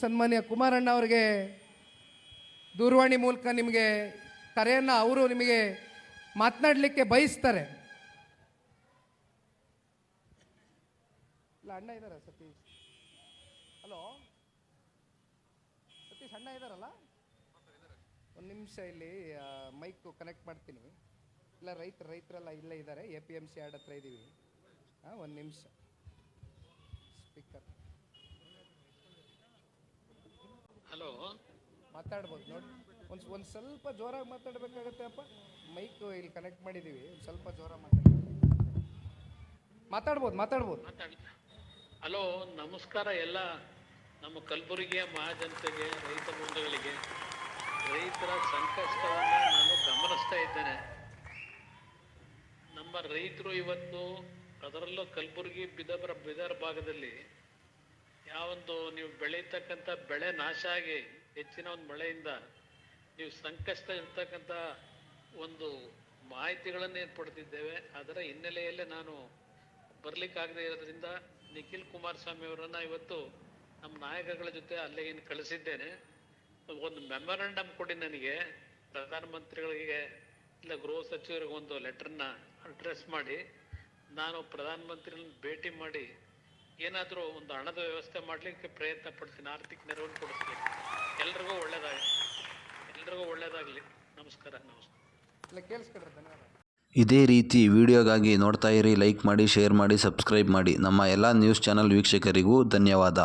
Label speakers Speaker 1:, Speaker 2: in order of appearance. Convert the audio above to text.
Speaker 1: ಸನ್ಮಾನ್ಯ ಕುಮಾರಣ್ಣ ಅವರಿಗೆ ದೂರವಾಣಿ ಮೂಲಕ ನಿಮಗೆ ಕರೆಯನ್ನು ಅವರು ನಿಮಗೆ ಮಾತನಾಡಲಿಕ್ಕೆ ಬಯಸ್ತಾರೆ. ಅಣ್ಣ ಇದ್ದಾರಾ ಸತೀಶ್. ಹಲೋ? ಸತೀಶ್, ಅಣ್ಣ ಇದ್ದಾರಲ್ಲ ಒಂದು ನಿಮಿಷ ಇಲ್ಲಿ ಮೈಕ್ ಕನೆಕ್ಟ್ ಮಾಡ್ತೀನಿ. ಇಲ್ಲ ರೈತರು ರೈತರೆಲ್ಲ ಇಲ್ಲೇ ಇದ್ದಾರೆ. A P M C yard ಹತ್ರ ಇದ್ದೀವಿ ಹಾಂ ಒಂದು ನಿಮಿಷ.
Speaker 2: ಹಲೋ
Speaker 1: ಮಾತಾಡ್ಬೋದು ನೋಡಿ. ಒಂದು ಒಂದು ಸ್ವಲ್ಪ ಜೋರಾಗಿ ಮಾತಾಡಬೇಕಾಗತ್ತೆ ಅಪ್ಪ. ಮೈಕ್ ಇಲ್ಲಿ ಕನೆಕ್ಟ್ ಮಾಡಿದ್ದೀವಿ ಒಂದು ಸ್ವಲ್ಪ ಜೋರಾಗಿ ಮಾತಾಡ್ತೀವಿ ಮಾತಾಡ್ಬೋದು ಮಾತಾಡ್ಬೋದು.
Speaker 2: ಮಾತಾಡಿ ಹಲೋ ನಮಸ್ಕಾರ ಎಲ್ಲ ನಮ್ಮ ಕಲಬುರಗಿಯ ಮಹಾಜನತೆಗೆ ರೈತ ಬಂಧುಗಳಿಗೆ. ರೈತರ ಸಂಕಷ್ಟವನ್ನು ನಾನು ಗಮನಿಸ್ತಾ ಇದ್ದೇನೆ. ನಮ್ಮ ರೈತರು ಇವತ್ತು ಅದರಲ್ಲೂ ಕಲಬುರಗಿ ಬಿದರ ಬಿದರ್ ಭಾಗದಲ್ಲಿ ಯಾವೊಂದು ನೀವು ಬೆಳೀತಕ್ಕಂಥ ಬೆಳೆ ನಾಶ ಆಗಿ ಹೆಚ್ಚಿನ ಒಂದು ಮಳೆಯಿಂದ ನೀವು ಸಂಕಷ್ಟ ಇರ್ತಕ್ಕಂಥ ಒಂದು ಮಾಹಿತಿಗಳನ್ನು ಏರ್ಪಡ್ತಿದ್ದೇವೆ ಅದರ ಹಿನ್ನೆಲೆಯಲ್ಲೇ ನಾನು ಬರಲಿಕ್ಕಾಗದೇ ಇರೋದ್ರಿಂದ ನಿಖಿಲ್ ಕುಮಾರಸ್ವಾಮಿ ಅವರನ್ನು ಇವತ್ತು ನಮ್ಮ ನಾಯಕಗಳ ಜೊತೆ ಅಲ್ಲಿಗೆ ಕಳಿಸಿದ್ದೇನೆ. ಒಂದು ಮೆಮೊರಂಡಮ್ ಕೊಡಿ ನನಗೆ. ಪ್ರಧಾನಮಂತ್ರಿಗಳಿಗೆ ಇಲ್ಲ, ಗೃಹ ಸಚಿವರಿಗೆ ಒಂದು ಲೆಟರ್ನ ಅಡ್ರೆಸ್ ಮಾಡಿ. ನಾನು ಪ್ರಧಾನಮಂತ್ರಿಗಳನ್ನ ಭೇಟಿ ಮಾಡಿ ಏನಾದರೂ ಒಂದು ಹಣದ ವ್ಯವಸ್ಥೆ ಮಾಡಲಿಕ್ಕೆ ಪ್ರಯತ್ನ ಪಡ್ತೀನಿ ಆರ್ಥಿಕ ನೆರವನ್ನು ಕೊಡಿಸ್ತೀನಿ ಎಲ್ರಿಗೂ ಒಳ್ಳೇದಾಗಲಿ ಎಲ್ರಿಗೂ ಒಳ್ಳೇದಾಗಲಿ. ನಮಸ್ಕಾರ ನಮಸ್ಕಾರ
Speaker 1: ಇಲ್ಲ ಕೇಳಿಸ್ಕೊಡ್ರಿ ಧನ್ಯವಾದ.
Speaker 3: ಇದೇ ರೀತಿ ವಿಡಿಯೋಗಾಗಿ ನೋಡ್ತಾ ಇರಿ ಲೈಕ್ ಮಾಡಿ ಶೇರ್ ಮಾಡಿ ಸಬ್ಸ್ಕ್ರೈಬ್ ಮಾಡಿ. ನಮ್ಮ ಎಲ್ಲ ನ್ಯೂಸ್ ಚಾನಲ್ ವೀಕ್ಷಕರಿಗೂ ಧನ್ಯವಾದ.